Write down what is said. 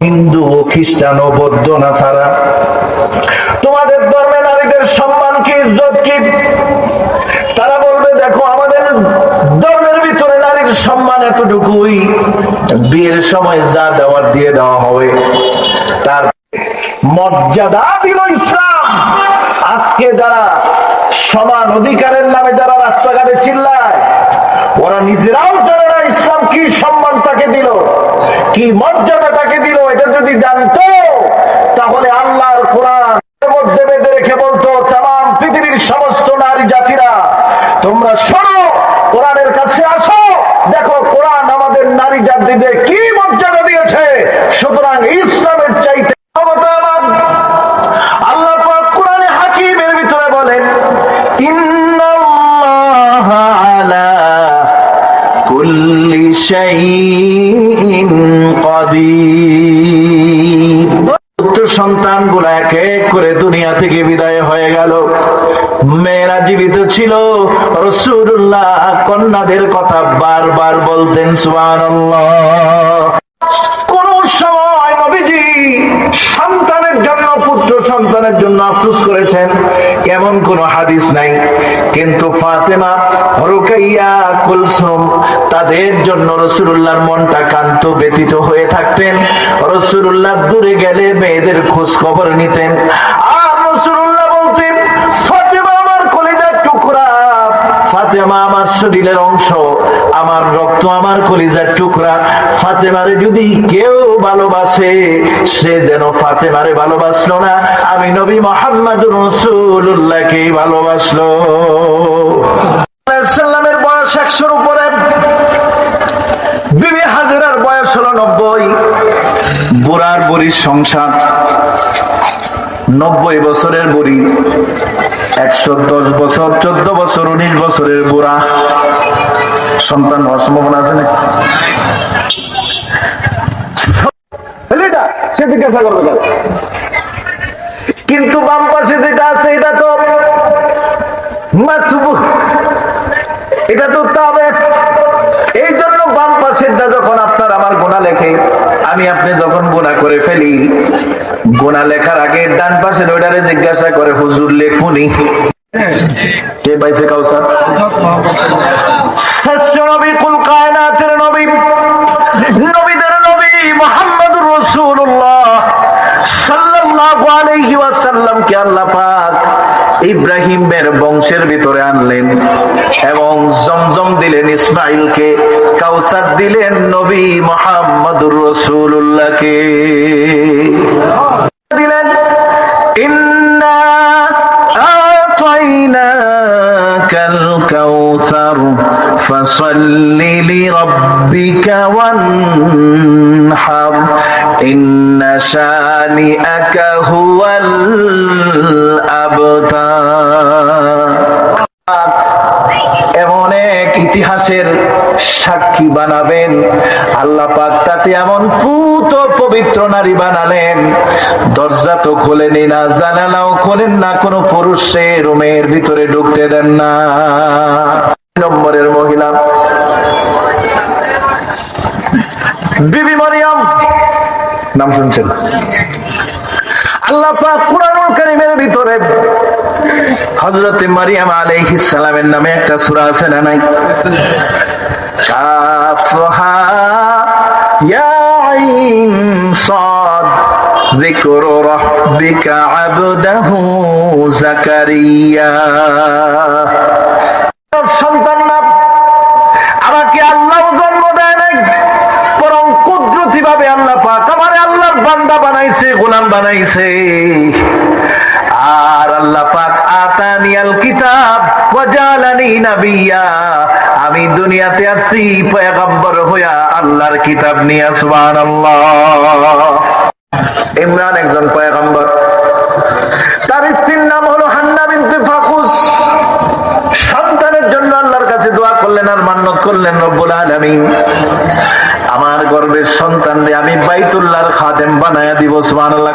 হিন্দু ও খ্রিস্টান ও বৌদ্ধ না ছাড়া তোমাদের ধর্মে নারীদের সম্মান কি, ইজ্জত কি? তারা বলবে, দেখো, আমাদের ধর্মের ভিতরে নারীর সম্মান এতটুকুই। বিয়ের সময় যা দেওয়ার দিয়ে দেওয়া হবে, তার মর্যাদা দিল ইসলাম। আজকে যারা সমান অধিকারের নামে যারা রাস্তাঘাটে চিল্লায়, ওরা নিজেরাও জানে না ইসলাম কি সম্মান তাকে দিল, কি মর্যাদা তাকে যদি জানতো তাহলে আল্লাহর কোরআন মধ্যে বেঁধে রেখে বলতো তাম পৃথিবীর সমস্ত নারী জাতিরা, তোমরা শোনো, কোরআনের কাছে আসো, দেখো কোরআন আমাদের নারী জাতিদের কি মর্যাদা দিয়েছে সুতরাং ইসলামের চাইতে ক্ষমতা আমার। আল্লাহ গুলা এক এক করে দুনিয়া থেকে বিদায় হয়ে গেল। মেয়েরা জীবিত ছিল। রসুল্লাহ কন্যাদের কথা বারবার বলতেন, সুবহানাল্লাহ। কোন সময় নবীজি সন্তানের জন্য, পুত্র সন্তানের জন্য আফসোস করেছেন। এমন কোন হাদিস নাই। কিন্তু ফাতেমা, রুকাইয়া, কুলসুম তাদের জন্য রসুল্লাহর মনটা কান্ত ব্যতীত হয়ে থাকতেন। রসুল্লাহ দূরে গেলে মেয়েদের খোঁজ খবর নিতেন। আমার রক্ত সে যেন ভালোবাসলো না। আমি নবী মোহাম্মদ রসুল্লাহকে ভালোবাসলো। সাল্লামের বয়স একশোর উপরে। বিবি হাজিরার বয়স হলো নব্বই। বুড়ার সংসার, নব্বই বছরের বুড়ি, একশো দশ বছর, চোদ্দ বছর, উনিশ বছরের বুড়া। সন্তান হওয়ার সম্ভাবনা আছে না? কিন্তু বাম পাশে যেটা আছে, এটা তো মাতবু এটা তো তবে আমি আপনি যখন গোনা করে ফেলি গোনা লেখার আগে ডান পাশের ওইটারে জিজ্ঞাসা করে, হুজুর লেখুনি? কে পাইছে কাউসার? নবী, কুল কায়নাতের নবী, নবীদের নবী আলাইহি ওয়াসাল্লামকে আল্লাহ পাক ইব্রাহিমের বংশের ভিতরে আনলেন এবং জমজম দিলেন ইসমাইলকে কাউসার দিলেন নবী মুহাম্মদুর রাসূলুল্লাহকে। দিলেন, ইন্না আতাইনাকাল কাউসার ফাসাল্লি লিরাব্বিকা ওয়ানহার। ইন্না শানিআকা হুয়াল আবতার এমন এক ইতিহাসের সাক্ষী বানাবেন। আল্লাহ পাক তাতে এমন পুত পবিত্র নারী বানালেন। দরজা তো খোলেনি না, জানালাও খোলেন না, কোনো পুরুষে রুমের ভিতরে ঢুকতে দেন না। নম্বরের মহিলা। বিবি মরিয়ম নাম শুনছেন? আল্লাহ আল্লাহ জন্ম দেয় নাই বরং কুদরতি ভাবে আল্লাহ আমার বান্দা বানাইছে, গোলাম বানাইছে। আর আল্লাহ পাক আতানিয়াল কিতাব, ওয়াজালানি নাবিয়্যা আমি দুনিয়াতে আসছি পয়গম্বর হইয়া আল্লাহর কিতাব নিয়ে, সুবহানাল্লাহ। ইমরান একজন পয়গম্বর। তার স্ত্রীর নাম হলো হান্না বিনতে ফাকুস সন্তানের জন্য আল্লাহর কাছে দোয়া করলেন, আর মান্নত করলেন রব্বুল আলামিন। আমার গর্বের সন্তান আমি বাইতুল্লাহর খাদেম বানায়া দিব সুবহানাল্লাহ।